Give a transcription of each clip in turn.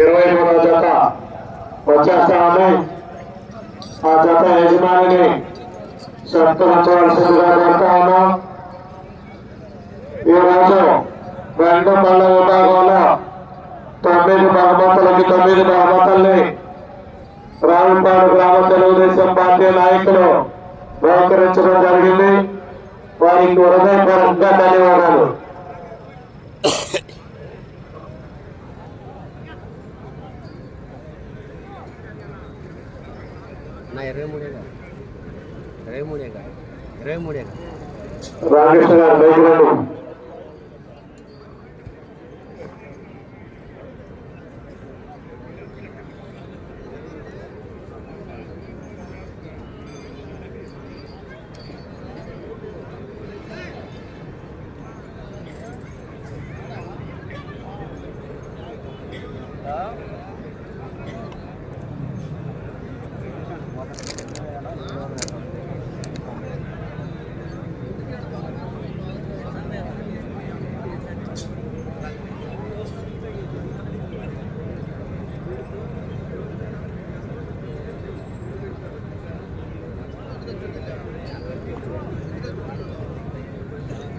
ఇరవై మూడో జత వచ్చేస్తా ఉన్నాయి ఆ జత యజమానిని సత్కరించవలసిందిగా కోరుతా ఉన్నాం. ఈరోజు రెండు పళ్ళ విభాగంలో తొమ్మిది బహుమతులకి తొమ్మిది బహుమతుల్ని రావుపాడు గ్రామ తెలుగుదేశం పార్టీ నాయకులు బహుకరించడం జరిగింది. వారికి హృదయపూర్వకంగా ధన్యవాదాలు నా ఇరవై మూడేగా ఇరవై మూడేగా ఇరవై మూడేగా రామకృష్ణ గారు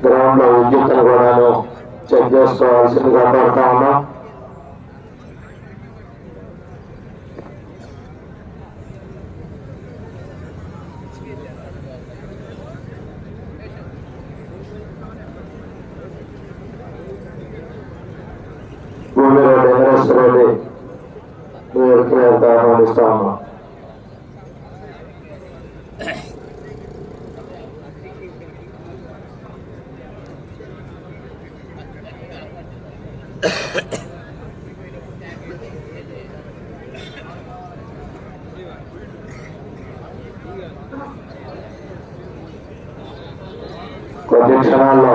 గ్రౌండ్లో విద్యుత్తులు కూడాను చెక్ చేసుకోవాల్సిందిగా కోరుతా ఉన్నాం. భూమిలో వెంకటేశ్వర రెడ్డి మీరు ఆహ్వానిస్తా ఉన్నాం. కొద్ది క్షణాల్లో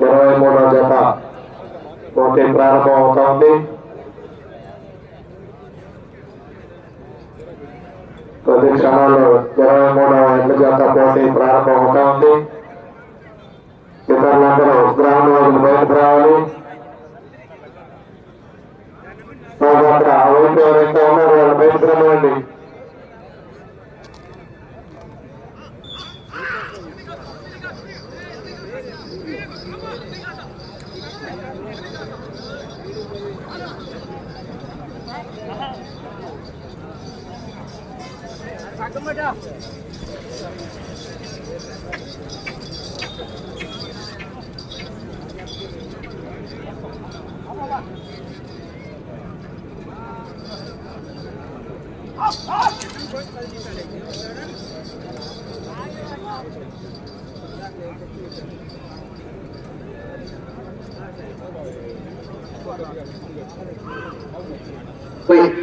ఇరవై మూడో జత పోటీ ప్రారంభం అవుతోంది. కొద్ది క్షణాల్లో ఇరవై మూడవ ఎడ్ల జత పోటీ ప్రారంభం అవుతోంది. ఇతరులందరూ గ్రౌండ్ వదిలి బయటకు రావాలి. అక్కడ ఆ వైపు ఎవరైతే ఉన్నారో. వాళ్ళు బయటకు రమ్మండి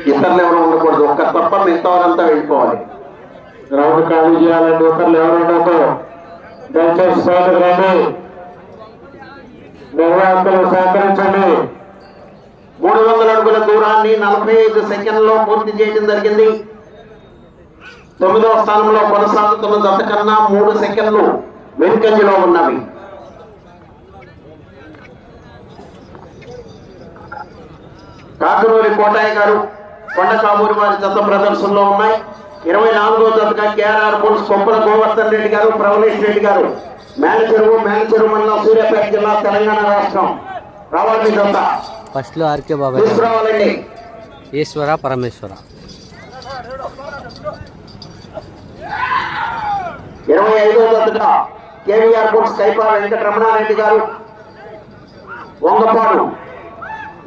ఇతరులు ఎవరు ఉండకూడదు ఒక్క తప్ప మిగతా వారంతా వెళ్ళిపోవాలి ఎవరు ఖాళీ చేయాలండి ఒకరు ఎవరు ఉండదు దయచేసి సోదరు రండి నిర్వాహకులు సహకరించండి. మూడు వందల అడుగుల దూరాన్ని నలభై ఐదు సెకండ్లో పూర్తి చేయడం జరిగింది. తొమ్మిదవ స్థానంలో కొనసాగుతున్న జత కన్నా మూడు సెకండ్లు వెనుకంజలో ఉన్నవి. కాకనూరి కోటాయ్య గారు కొండ కాబూరి వారి జత ప్రదర్శనలో ఉన్నాయి. ఇరవై నాలుగో జతగా కేఆర్ఆర్ పోలీస్ కొప్పల గోవర్ధన్ రెడ్డి గారు ప్రవలేష్ రెడ్డి గారు. మేనచెరువు మేనచెరువు మండలం సూర్యాపేట జిల్లా తెలంగాణ రాష్ట్రం. రావాలి జత ఫస్ట్లో ఆర్కే బాబాయ్ తీసుకురావాలండి. ఈశ్వర పరమేశ్వర. ఇరవై ఐదో జతగా కేవీఆర్ బుక్స్ కైపా వెంకటరమణారెడ్డి గారు. వంగపాడు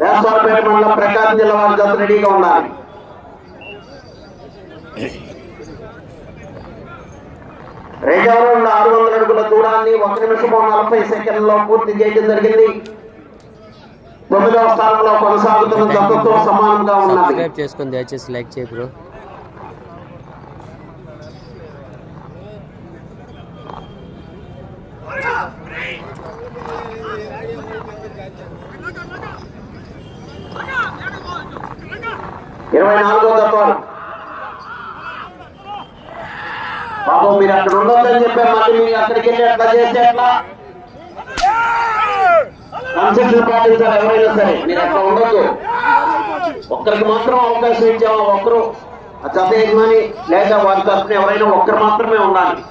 వేసవరపేట మండలం ప్రకాశం జిల్లా వారి జత రెడీగా ఉండాలి. రెండవ రౌండ్ ఆరు వందల అడుగుల దూరాన్ని ఒక నిమిషము నలభై సెకండ్లో పూర్తి చేయడం జరిగింది. తొమ్మిదవ స్థానంలో కొనసాగుతున్న జతతో సమానంగా ఉన్నది. చేసుకొని దయచేసి లైక్ చేయ బ్రో. ఇరవై నాలుగో జత బాబు మీరు అక్కడ ఉండొద్దని అక్కడికి వెళ్ళి అట్లా కన్సెషన్ పాటించాలి ఎవరైనా సరే. మీరు అట్లా ఉండొద్దు. ఒక్కరికి మాత్రం అవకాశం ఇచ్చాము ఒక్కరు? ఆ జత యజమాని లేక వారి తరఫున ఎవరైనా ఒక్కరు మాత్రమే ఉండాలి.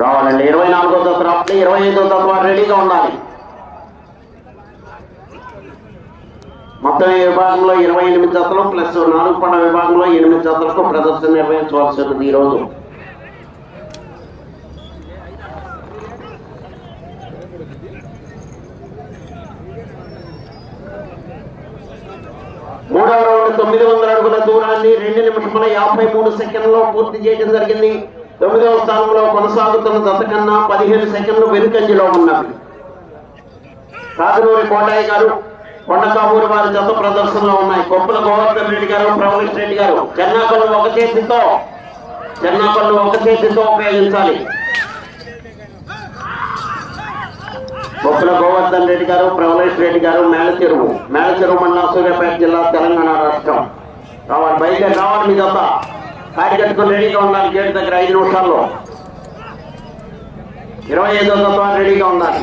రావాలండి. ఇరవై నాలుగో జత రావాలి ఇరవై ఐదో జత రెడీగా ఉండాలి. మొత్తం ఈ విభాగంలో ఇరవై ఎనిమిది జతలు ప్లస్ నాలుగు పండ విభాగంలో ఎనిమిది జతలకు ప్రదర్శన నిర్వహించవలసి ఉంది ఈరోజు రోజు. మూడవ రౌండ్ తొమ్మిది వందల అడుగుల దూరాన్ని రెండు నిమిషముల యాభై మూడు సెకండ్లో పూర్తి చేయడం జరిగింది. తొమ్మిదవ స్థానంలో కొనసాగుతున్న జత కన్నా పదిహేను సెకండ్లు వెనుకంజలో ఉన్నారు రాజనూరి కోటాయి గారు కొండకాపూరి వారి జత ప్రదర్శనలో ఉన్నాయి. కొప్పుల గోవర్ధన్ రెడ్డి గారు ప్రవళిష్ రెడ్డి గారు. చెన్నాకొల్లు ఒక చేతితో చెన్నాకొల్లు ఒక చేతితో ఉపయోగించాలి. కొప్పుల గోవర్ధన్ రెడ్డి గారు ప్రవలేష్ రెడ్డి గారు మేళచెరువు మేళచెరువు మండలం సూర్యాపేట జిల్లా తెలంగాణ రాష్ట్రం. రావాలి బయట రావాలి మీ జత. కాడి కట్టుకుని రెడీగా ఉండాలి గేట్ దగ్గర ఐదు నిమిషాల్లో. ఇరవై ఐదో జత రెడీగా ఉండాలి.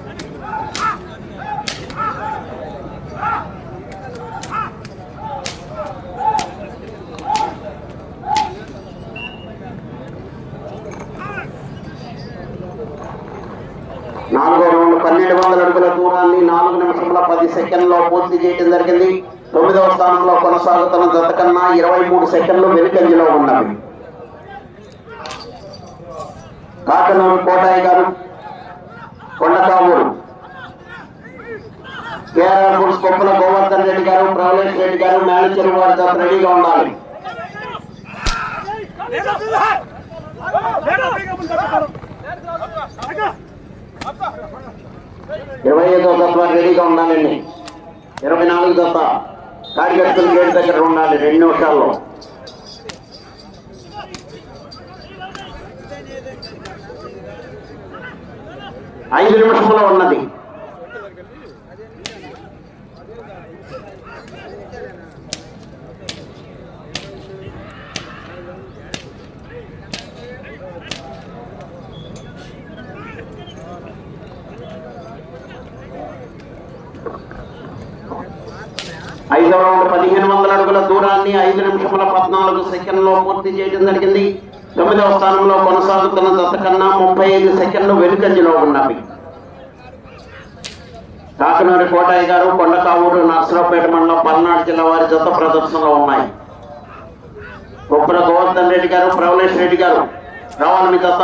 నాలుగో రౌండ్ పన్నెండు వందల స్థానాన్ని నాలుగు నిమిషముల పది సెకండ్లో పూర్తి చేయడం జరిగింది. తొమ్మిదవ స్థానంలో కొనసాగుతున్న జత కన్నా ఇరవై మూడు సెకండ్లు వెనుకంజలో ఉన్నవి. కాకనూరు కోటాయి గారు కొండకావూరు. కేఆర్ఆర్ బుల్స్ కొప్పుల గోవర్ధన్ రెడ్డి గారు ప్రవలేష్ రెడ్డి గారు మేనేజర్ వారి జత రెడీగా ఉండాలి. ఇరవై ఐదో తప్ప రెడీగా ఉండాలండి ఇరవై నాలుగు జత కాడిగట్టుకుని గేట్ దగ్గర ఉండాలి రెండు నిమిషాల్లో. ఐదు నిమిషంలో ఉన్నది. ఐదవ రౌండ్ పదిహేను వందల అడుగుల దూరాన్ని ఐదు నిమిషముల పద్నాలుగు సెకండ్లో పూర్తి చేయడం జరిగింది. తొమ్మిదవ స్థానంలో కొనసాగుతున్న దత్త కన్నా ముప్పై ఐదు సెకండ్లు వెనుకంజలో ఉన్నవి. కాకినాడ కోటాయి గారు కొండకావూరు నర్సరావుపేట మండలం పల్నాడు జిల్లా వారి జత ప్రదర్శనలో ఉన్నాయి. కొప్పుల గోవర్ధన్ రెడ్డి గారు ప్రవలేష్ రెడ్డి గారు రావాలి మీ జత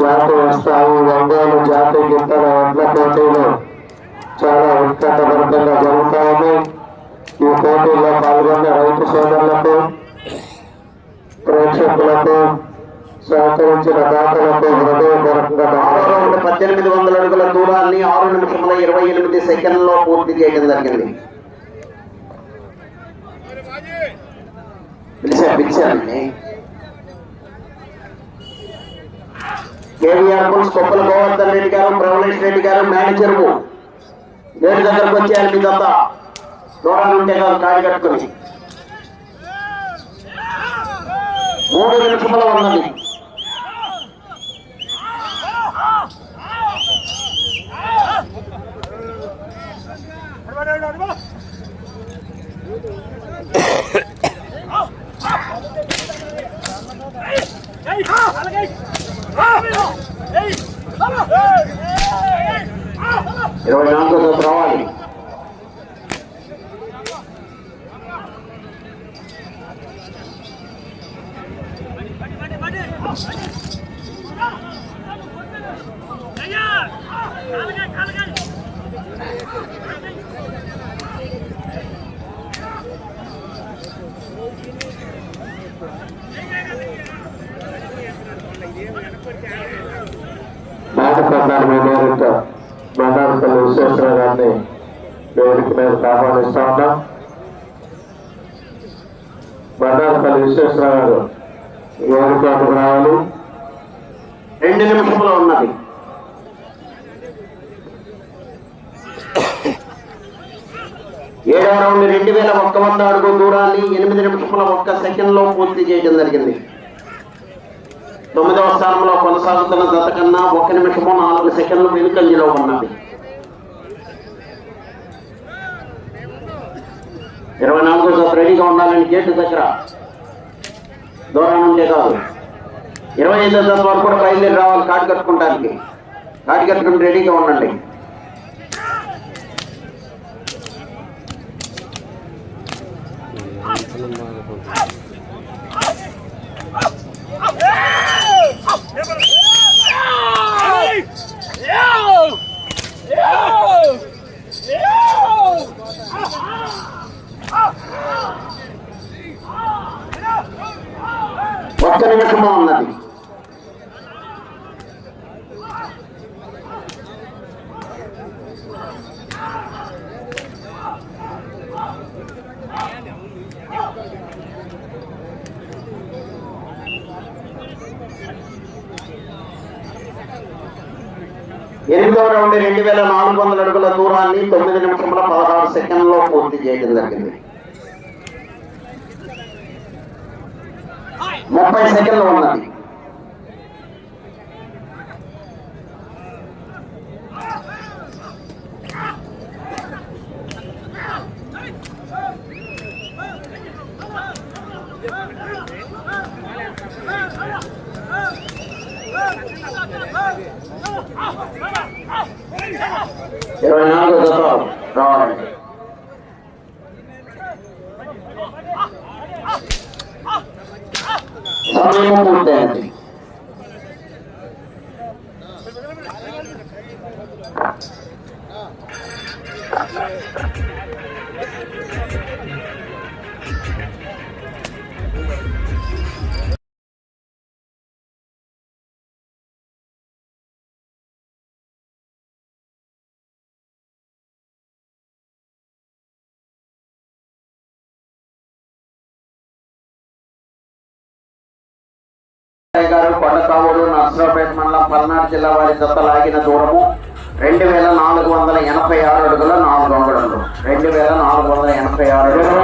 జాతీయ స్థాయి ఒంగోలు జాతీయ గిత్తల వడ్ల పోటీలు చాలా ఉత్కంఠభరితంగా జరుగుతా ఉన్నాయి. ఈ పోటీల్లో పాల్గొన్న రైతు సోదరులకు ప్రేక్షకులకు సహకరించిన దాతలకు హృదయపూర్వకంగా పద్దెనిమిది వందల అడుగుల దూరాన్ని ఆరు నిమిషముల ఇరవై ఎనిమిది సెకండ్లో పూర్తి చేయడం జరిగింది. పిలిచా పిలిచానండి కేవీఆర్ పుల్స్ కొప్పల గోవర్ధన్ రెడ్డి గారు ప్రవలేష్ రెడ్డి గారు మేనేజర్ గేటు దగ్గరకు వచ్చారు మీదంతా దూరాలు ఉంటే కాదు కాడి కట్టుకుని. మూడు నిమిషముల ఉన్నది. నాటకన్నాడు మీ డైరెక్ట విశ్వేశ్వరరావు గారిని వేదిక మీద ఆహ్వానిస్తా ఉన్నాం బండారుపల్లి విశ్వేశ్వరరావు గారు వేదిక రావాలి. రెండు నిమిషంలో ఉన్నది. ఏడవ రౌండ్ రెండు వేల ఒక్క వంద అడుగు దూరాన్ని ఎనిమిది నిమిషముల ఒక్క సెకండ్లో పూర్తి చేయడం జరిగింది. తొమ్మిదవ స్థానంలో కొనసాగుతున్న జత కన్నా ఒక నిమిషము నాలుగు సెకండ్లు వెనుకంజలో ఉన్నది ఇరవై నాలుగో జత రెడీగా ఉండాలని గేటు దగ్గర దూరం ఉంటే కాదు ఇరవై ఐదో జత వరకు కూడా బయలుదేరి రావాలి కాటి కట్టుకుంటానికి కాటి కట్టుకుని రెడీగా ఉండండి ఒక్క ఎనిమిదవ రౌండ్ రెండు వేల నాలుగు వందల అడుగుల దూరాన్ని తొమ్మిది నిమిషముల పదహారు సెకండ్లో పూర్తి చేయడం జరిగింది. ముప్పై సెకండ్లు ఉన్నది ఇరవై నాలుగు జతలు రావాలి సమయం పూర్తయింది గారు కొండకావూరు నర్సరావుపేట మండలం పల్నాడు జిల్లా వారి జత లాగిన దూరము రెండు వేల నాలుగు వందల ఎనభై ఆరు అడుగుల నాలుగు అంగుళములు రెండు. వేల నాలుగు వందల ఎనభై ఆరు అడుగులు